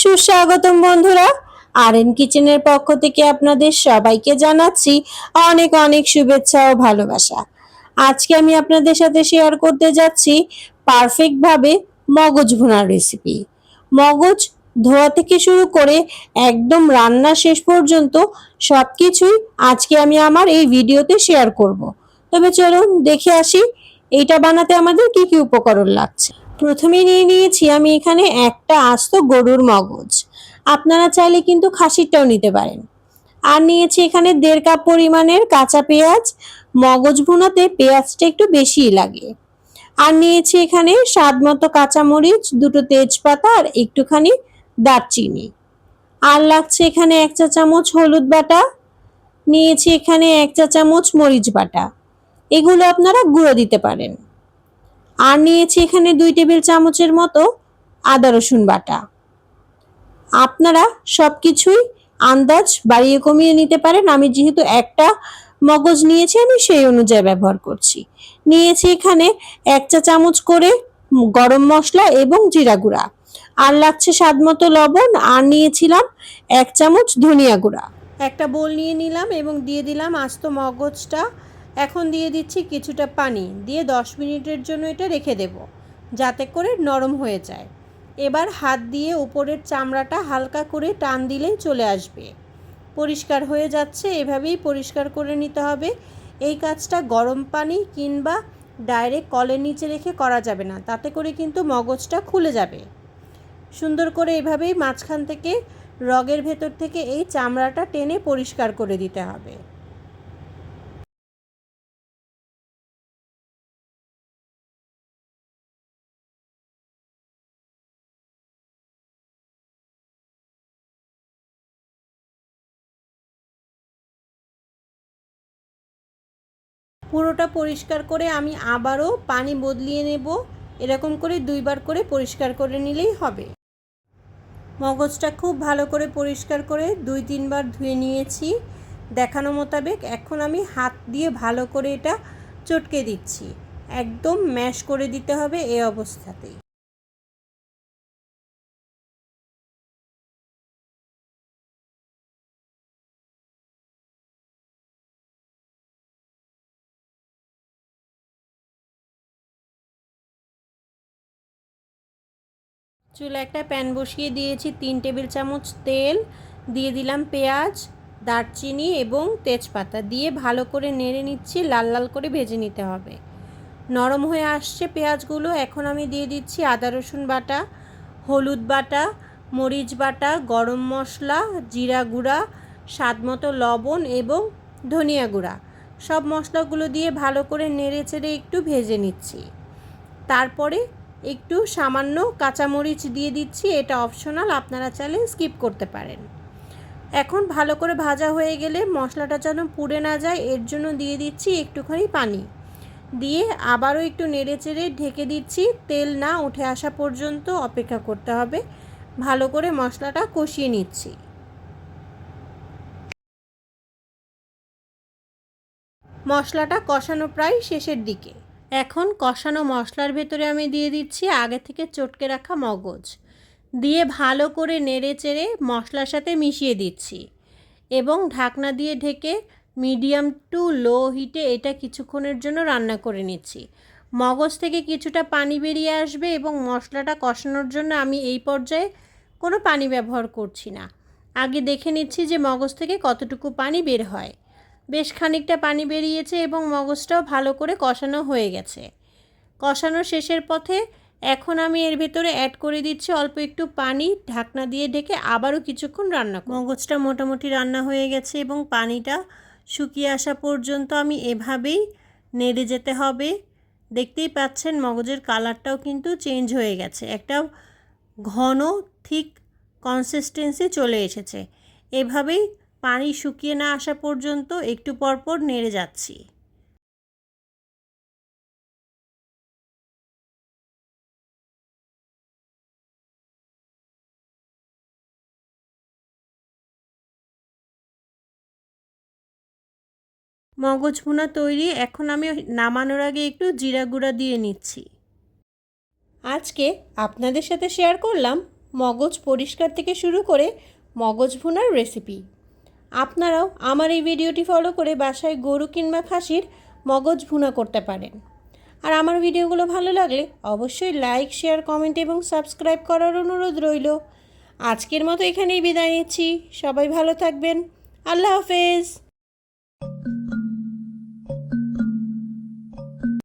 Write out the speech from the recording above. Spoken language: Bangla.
সুস্বাগতম বন্ধুরা। আর এন কিচেনের পক্ষ থেকে আপনাদের সবাইকে জানাচ্ছি অনেক অনেক শুভেচ্ছা ও ভালোবাসা। আজকে আমি আপনাদের সাথে শেয়ার করতে যাচ্ছি পারফেক্টভাবে মগজ ভুনার রেসিপি মগজ ধোয়া থেকে শুরু করে একদম রান্না শেষ পর্যন্ত সব কিছুই আজকে আমি আমার এই ভিডিওতে শেয়ার করব। তবে চলুন দেখে আসি, এইটা বানাতে আমাদের কি কি উপকরণ লাগছে। প্রথমে নিয়ে নিয়েছি আমি এখানে একটা আস্ত গরুর মগজ। আপনারা চাইলে কিন্তু খাসিরটাও নিতে পারেন। আর নিয়েছি এখানে দেড় কাপ পরিমাণের কাঁচা পেঁয়াজ। মগজ ভুনাতে পেঁয়াজটা একটু বেশিই লাগে। আর নিয়েছি এখানে স্বাদ মতো কাঁচামরিচ, দুটো তেজপাতা আর একটুখানি দারচিনি। আর লাগছে এখানে এক চা চামচ হলুদ বাটা। নিয়েছি এখানে এক চা চামচ মরিচ বাটা। এগুলো আপনারা গুঁড়ো দিতে পারেন। আর নিয়েছি এখানে দুই টেবিল চামচের মতো আদা রসুন বাটা। আপনারা সব কিছুই আন্দাজ বাড়িয়ে কমিয়ে নিতে পারেন। আমি যেহেতু একটা মগজ নিয়েছি, আমি সেই অনুযায়ী ব্যবহার করছি। নিয়েছি এখানে এক চা চামচ করে গরম মশলা এবং জিরা গুঁড়া। আর লাগছে স্বাদ মতো লবণ। আর নিয়েছিলাম এক চামচ ধনিয়া গুঁড়া। একটা বোল নিয়ে নিলাম এবং দিয়ে দিলাম আস্ত মগজটা এখন দিয়ে দিচ্ছি কিছুটা পানি, দিয়ে দশ মিনিটের জন্য এটা রেখে দেব, যাতে করে নরম হয়ে যায়। এবার হাত দিয়ে উপরের চামড়াটা হালকা করে টান দিলেই চলে আসবে। পরিষ্কার হয়ে যাচ্ছে, এভাবেই পরিষ্কার করে নিতে হবে। এই কাজটা গরম পানি কিংবা ডাইরেক্ট কলের নিচে রেখে করা যাবে না, তাতে করে কিন্তু মগজটা খুলে যাবে। সুন্দর করে এভাবেই মাঝখান থেকে রগের ভেতর থেকে এই চামড়াটা টেনে পরিষ্কার করে দিতে হবে। পুরোটা পরিষ্কার করে আমি আবারও পানি বদলিয়ে নেব। এরকম করে দুইবার করে পরিষ্কার করে নিলেই হবে। মগজটা খুব ভালো করে পরিষ্কার করে দুই তিনবার ধুয়ে নিয়েছি। দেখানো মোতাবেক এখন আমি হাত দিয়ে ভালো করে এটা চটকে দিচ্ছি। একদম ম্যাশ করে দিতে হবে এই অবস্থাতেই। চুলে একটা প্যান বসিয়ে দিয়েছি, তিন টেবিল চামচ তেল, দিয়ে দিলাম পেঁয়াজ, দারচিনি এবং তেজপাতা। দিয়ে ভালো করে নেড়ে নিচ্ছি, লাল লাল করে ভেজে নিতে হবে। নরম হয়ে আসছে পেঁয়াজগুলো, এখন আমি দিয়ে দিচ্ছি আদা, রসুন বাটা, হলুদ বাটা, মরিচ বাটা, গরম মশলা, জিরা গুঁড়া, স্বাদ মতো লবণ এবং ধনিয়া গুঁড়া। সব মশলাগুলো দিয়ে ভালো করে নেড়ে চেড়ে একটু ভেজে নিচ্ছি। তারপরে একটু সামান্য কাঁচামরিচ দিয়ে দিচ্ছি, এটা অপশনাল আপনারা চাইলে স্কিপ করতে পারেন। এখন ভালো করে ভাজা হয়ে গেলে মশলাটা যেন পুড়ে না যায়, এর জন্য দিয়ে দিচ্ছি একটুখানি পানি। দিয়ে আবারও একটু নেড়ে চেড়ে ঢেকে দিচ্ছি, তেল না উঠে আসা পর্যন্ত অপেক্ষা করতে হবে। ভালো করে মশলাটা কষিয়ে নিচ্ছি। মশলাটা কষানো প্রায় শেষের দিকে। এখন কষানো মশলার ভেতরে আমি দিয়ে দিচ্ছি আগে থেকে চটকে রাখা মগজ। দিয়ে ভালো করে নেড়ে চেড়ে মশলার সাথে মিশিয়ে দিচ্ছি। এবং ঢাকনা দিয়ে ঢেকে মিডিয়াম টু লো হিটে এটা কিছুক্ষণের জন্য রান্না করে নিচ্ছি। মগজ থেকে কিছুটা পানি বেরিয়ে আসবে এবং মশলাটা কষানোর জন্য আমি এই পর্যায়ে কোনো পানি ব্যবহার করছি না। আগে দেখে নিচ্ছি যে মগজ থেকে কতটুকু পানি বের হয়। বেশ খানিকটা পানি বেরিয়েছে এবং মগজটাও ভালো করে কষানো হয়ে গেছে। কষানো শেষের পথে এখন আমি এর ভেতরে অ্যাড করে দিচ্ছি অল্প একটু পানি, ঢাকনা দিয়ে ঢেকে আবারও কিছুক্ষণ রান্না করব। মগজটা মোটামুটি রান্না হয়ে গেছে এবং পানিটা শুকিয়ে আসা পর্যন্ত আমি এভাবেই নেড়ে যেতে হবে। দেখতেই পাচ্ছেন মগজের কালারটাও কিন্তু চেঞ্জ হয়ে গেছে। একটা ঘন, ঠিক কনসিস্টেন্সি চলে এসেছে। এভাবেই পানি শুকিয়ে না আসা পর্যন্ত একটু পরপর নেড়ে যাচ্ছি। মগজ ভুনা তৈরি, এখন আমি নামানোর আগে একটু জিরা গুঁড়া দিয়ে নিচ্ছি। আজকে আপনাদের সাথে শেয়ার করলাম মগজ পরিষ্কার থেকে শুরু করে মগজ ভুনার রেসিপি আপনারাও আমার এই ভিডিওটি ফলো করে বাসায় গরু কিংবা খাসির মগজ ভুনা করতে পারেন। আর আমার ভিডিওগুলো ভালো লাগলে অবশ্যই লাইক শেয়ার কমেন্ট এবং সাবস্ক্রাইব করার অনুরোধ রইল। আজকের মতো এখানেই বিদায় নিচ্ছি। সবাই ভালো থাকবেন। আল্লাহ হাফেজ।